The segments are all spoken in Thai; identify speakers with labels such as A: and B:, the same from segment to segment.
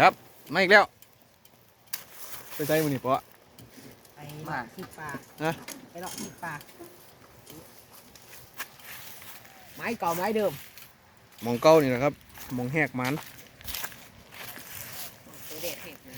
A: ครับมาอีกแล้วไปใส่มือนี่ปะ
B: ไปเลาะที่ป่า
A: ฮะ
B: ไปเลาะที่ป่าไม้เก่าไม้เดิม
A: หมองเก้านี่แหละครับหมองแหกมัน
B: ตัวเด็ดเห็ดนะ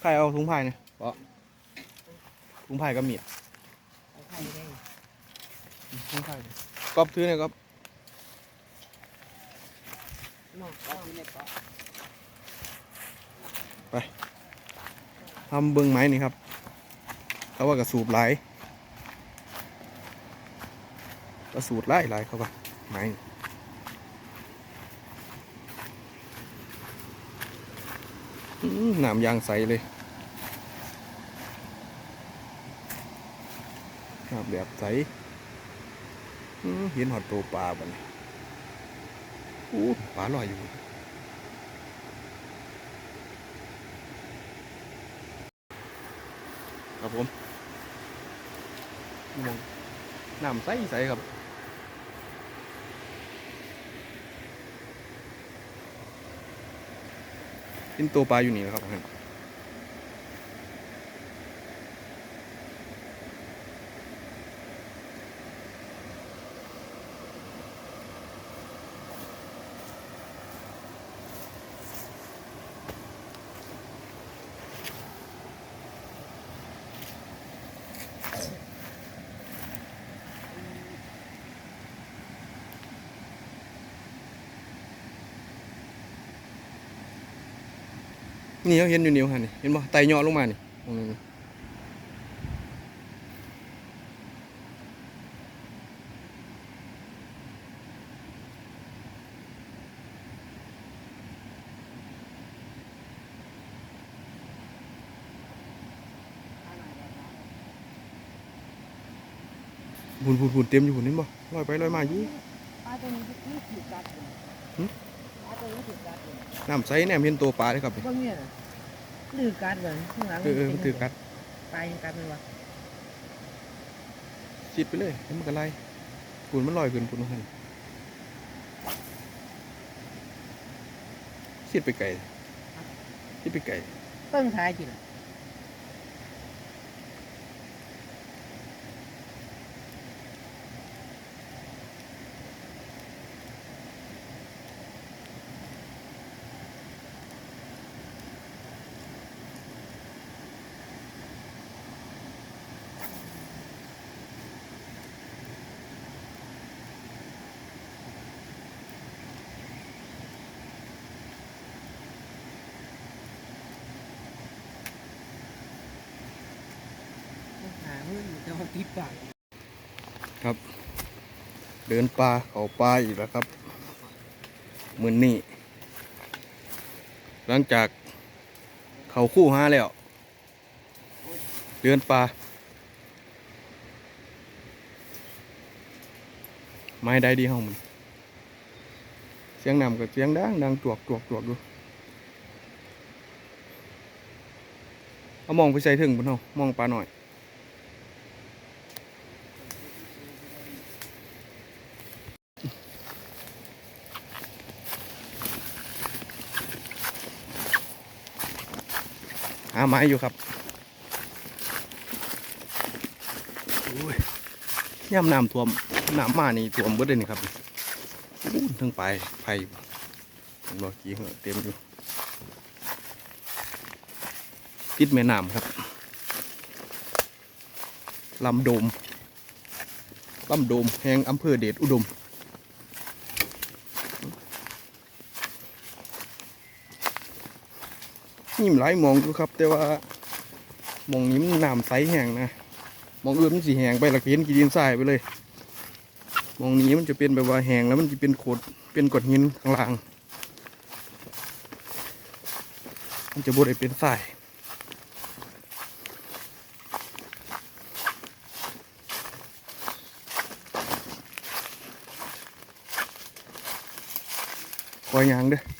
A: ใครเอาถุงพายเนี่ยปะถุงพายก็มีด
B: เอาไข่ได้
A: ถุงพายก๊อปถือเนี่ยก๊อป
B: นอกก็ที่เล็กก็
A: ทำเบิ้งไม้นี่ครับเขาว่ากระสูบไหลกระสูดหลายหลายเขาว่าไม้นี่อื้อน้ำยางใสเลยหน้ำแบบใสเห็นหอดตัวปลาบ่เนี่ย อู้ปลาลอยอยู่ครับผมมองน้ำใสใสครับ เป็นตัวปลาอยู่นี่นะครับ นี่เขาเห็นอยู่นิ้วหันนี่เห็นบ่ไตเหยาะลงมานี่ตรงนี้นี่บุญบุญบุญเต็มอยู่บุญนี่บ่ลอยไปลอยมาอยู่
B: ปลาตัว นี้ที่ถือกัดอยู่
A: หึ
B: ปลาตัวนี้ถือกัดอยู่
A: น้ำใสแนมเห็นตัวปลาเลยครับนี่
B: พวกเนี้ยน่ะถือกัดเหมือนข้างหลัง
A: เออเออมันถือกัด
B: ปลายังกัดมันวะ
A: ชิดไปเลยให้มันกระไรปุ่นมันลอยขึ้นปุ่นมันหันชิดไปไกลชิดไปไกล
B: เพิ่งท้ายจิล่ะ หา มือจะเอาติดปาก
A: เดินปลาเขาปลาอีกแล้วครับมือนนี่หลังจากเขาคู่ห้าแล้ว เดินปลาไม้ได้ดีห้องมันเสียงนำกับเสียงดังดังจวกจวกจวกดูเอามองไปใส่ถึงบนห้องมองปลาหน่อยาไม้อยู่ครับย่ำน้ำท่วมน้ำมานี่ท่วมเบิดเลยนี่ครับอู้ทั้งไปไผ่เห็นบ่กี่เหอะเต็มอยู่ติดแม่น้ำครับลำโดมลำโดมแห่งอำเภอเดชอุดม นี่มหลายมองอยู่ครับ แต่ว่ามองนี้มันน้ำใสแห้งนะมองอื่นมันสีแห้งไปและเห็นกีดินทรายไปเลย มองนี้มันจะเป็นแบบว่าแห้งแล้วมันจะเป็นโขดเป็นก้อนหินข้างล่าง มันจะบดได้เป็นทรายคอยยางเด้อ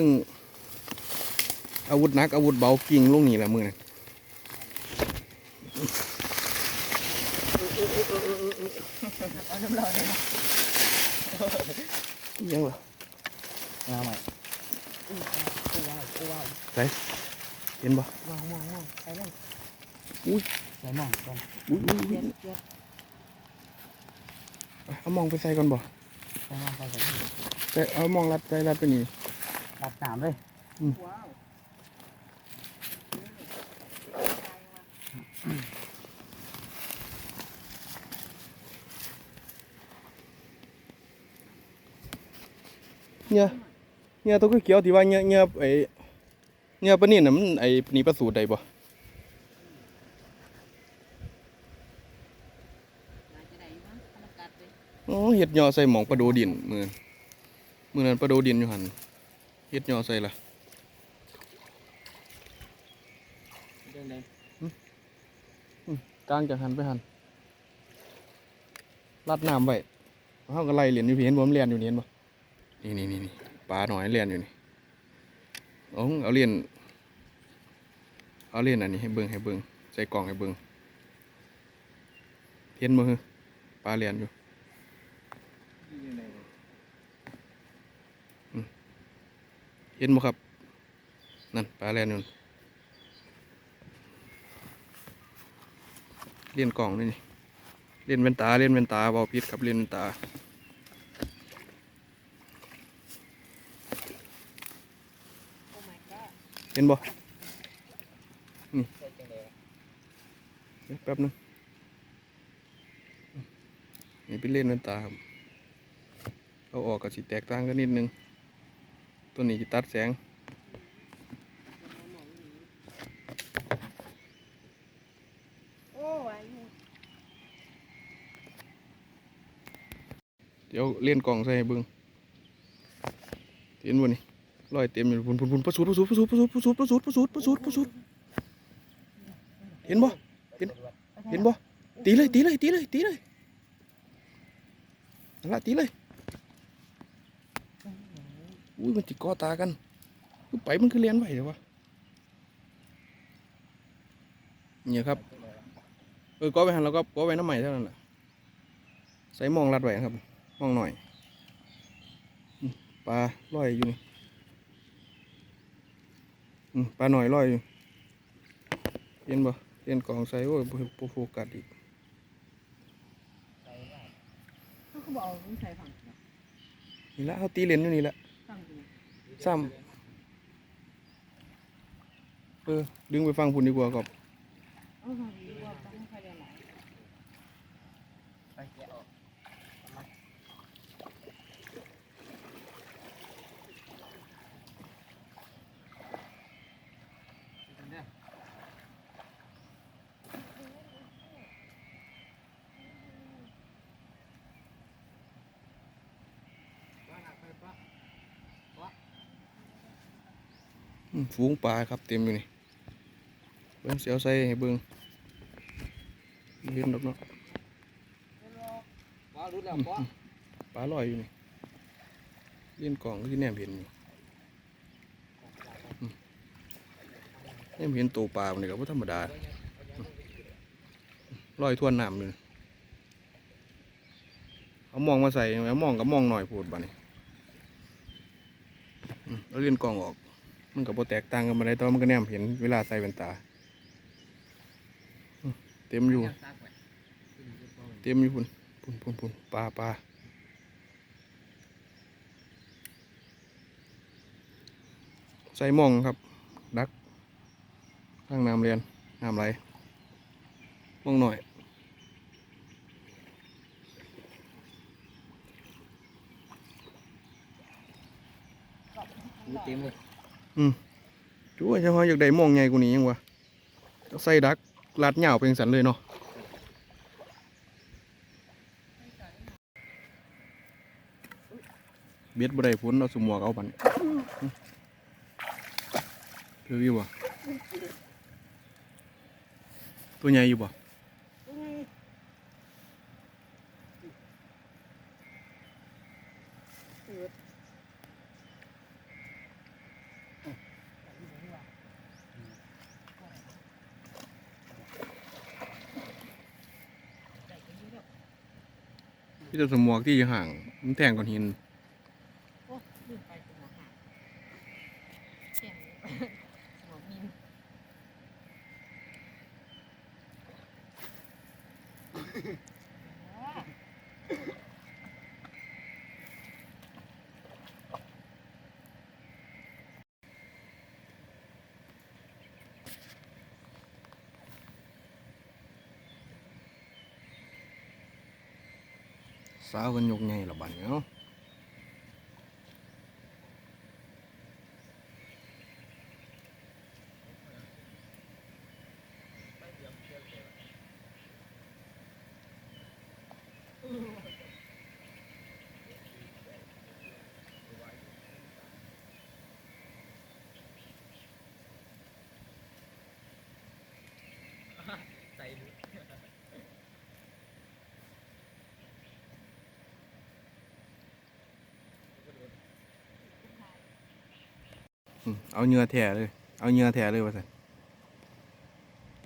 A: ซึ่ง อาวุธหนักอาวุธเบากิ่งลงนี่แหละมือนะ
B: เอาน้ำร้อนเลยนะ
A: ยังเหรอ
C: เอาใหม่
B: อู้กูว้าวกูว้าว
A: เห็นบ่
B: ว้าวว้าวว้าวไปเลย
C: ใส่หม้องก่อน
A: อุ้ยอุ้ย
B: เย็
A: อุ้ย
B: ดเย็ด
A: เอามองไปใส่ก่อนบ่
C: ใส่หม้องใส่กัน
A: ใส่เอามองรัดใส่รัดไปนี่
C: รับน้ำเลย
B: ว้าว
A: เนี่ยเนี่ยตัวก็เขียวที่ว่าเนี่ยเนี่ยไอ้เนี่ยปะนี่น่ะมันไอ้ปนี่ประสูตรใดบ่
B: น่าจะได้อยู่มั้งธรรมกัดเลย
A: อ๋อเฮ็ดยอใส่หมองประโดดินมือมือนั้นประโดดินอยู่หัน เฮ็ดยอใส่ละ
C: เดินเลย
A: กลางจากหันไปหันลัดน้ำไว้เฮาก็ไล่เหรียญอยู่พี่เห็นบ่มันเรียนอยู่นี่เห็นบ่นี่นี่นี่นี่ปลาหน่อยเรียนอยู่นี่เอาเอาเหรียญเอาเหรียญอันนี้ให้เบิ่งให้เบิ่งใส่กล่องให้เบิ่งเห็นบ่ฮึปลาเรียนอยู่ เห็นบ่ครับ นั่นปลาแลนอยู่นั่นเลียนกล่องนี่ เลียนเวนตา เลียนเวนตาเบาพิษครับเลียนเวนตา เห็นบ่
C: ใส่
A: แป๊บนึงนี่เป็นเลียนเวนตาครับเอาออกกับสีแตกต่างกันนิดนึง ตัวนี้จะตัดแสง เดี๋ยวเลียนกล่องใส่เบิ่งเห็นบ่นี่รอยเต็มอยู่พุ่นพุ่นพุ่นประสูดประสูดประสูดประสูดประสูดประสูดประสูดประสูดปะสูดเห็นบ่เห็นเห็นบ่ตีเลยตีเลยตีเลยตีเลยละตีเลย อุ้ยมันติดกอตากันคือไปมันคือเลียนไหวเดี๋ยววะเนี่ยครับเออก็ไปหันแล้วก็ก็ไว้น้ำใหม่เท่านั้นแหละใส่หมองรัดไว้ครับหมองหน่อยอืมปลาลอยอยู่นี่อืมปลาหน่อยลอยอยู่เห็นบ่เห็นกองใส่โอ้ยบ่บ่โฟกัสอีก
C: ใส่ว่า
B: เขาก็บอกเอาต้องใส่ฝั่ง
A: นี่ละเขาตีเลนอยู่นี่ละ
B: ฝั่งกู
A: ซ้ำเออ ดึงไปฟังพุ่นดีกว่ากับ
B: ไป
C: แกะออก
A: ฝูงปลาครับเต็มอยู่นี่เบิ้งเสียวใส่ให้เบิ้งเห็นดอกเนาะ
C: ว้าวรุดแล้ว
A: ปลาลอยอยู่นี่เล่นกล่องที่แนมเห็นอยู่อืมแนมเห็นตัวปลามันนี่ก็บ่ธรรมดาลอยทวนน้ำเลยเอามองมาใส่เอามองกับมองหน่อยพูดบ้านี่แล้วเล่นกล่องออก มันก็บแตกต่างกันมาได้ต่ว่ามันก็แนมเห็นเวลาใส่แว่นตา เต็มอยู่ เต็มอยู่พุ่นพุ่นพุ่นพุ่นปลาปลาใส่มองครับ ดักข้างน้ำเรียนน้ำไหลมองหน่อย
C: เต็มเลย
A: จูว่าเฉพาะอยากได้มองใหญ่กว่านี้ยังวะใส่ดักลัดเหยาวเป็นสันเลยเนาะเบ็ดบ่ได้ผลเอาสมวกเอาบันเพื่อวิวบ่ตัวใหญ่อยู่บ่ จะสมวกที่อยู่ห่างมันแทงก้อนหิน
B: โอ้ลืมไปเป็นอาหารเข็มหัวมีน
A: สาวกันยก เนาะอืมเอาเหงื่อแท้เลย เอาเหงื่อแท้เลยว่าสัน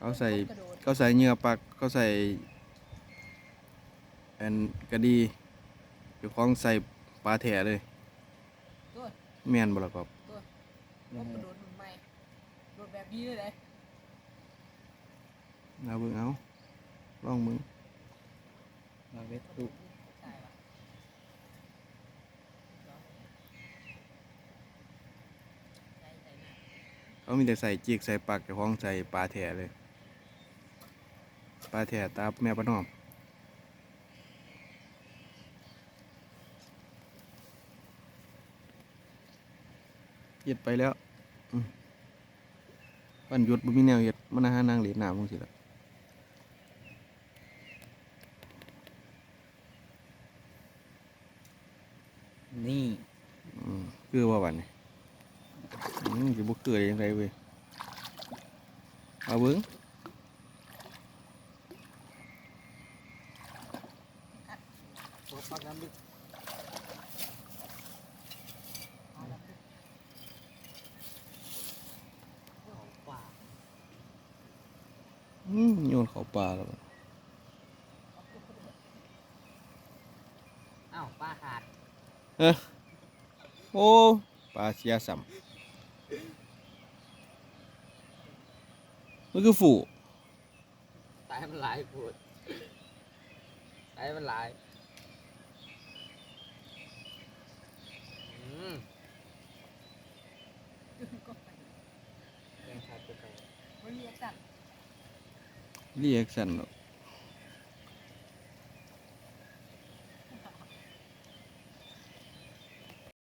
A: เอาใส่
B: กระโดด
A: ก็ใส่เหงื่อปักก็ใส่แอนกระดีเดี๋ยวของใส่ปลาแท้เลย
B: ตัว
A: แม่นบ่ล่ะครับ
B: ตัวโอ้กระโดดหุ่นใหม่โดดแบบนี้เลยเลย
A: เอาเบิ่งเอาลองมึง
C: มาเวทดุ
B: ใช่ปะใช่ใช่มาก
A: เขา มีแต่ใส่จิกใส่ปักเดี๋ยวของใส่ปลาแท้เลยปลาแท้ตาแม่ประนอมเฮ็ดไปแล้วอืมวันหยุดบ่มีแนวเฮ็ดมันอาหารนางเหรียญน้ำจังซี่ล่ะ
C: นี่
A: อืมคือว่าวันนี้ อืมสิบ่คือได้จังไดเว้ยเอาเบิ่ง
C: หัวปักน้ำลึก
B: เอาละคือ
C: ของป่า
A: อืมโยนเข้าปลาแล้วบัด
C: อ้าวป้าขาด
A: โอ้ปลาเสียสัม มันคือฝู
C: ตายมันหลายปวดตายมันหลายอืม
B: ก็ไป
C: ยังขาดตัวไป
B: มันมีสัตว์
A: เรียกสันหรอก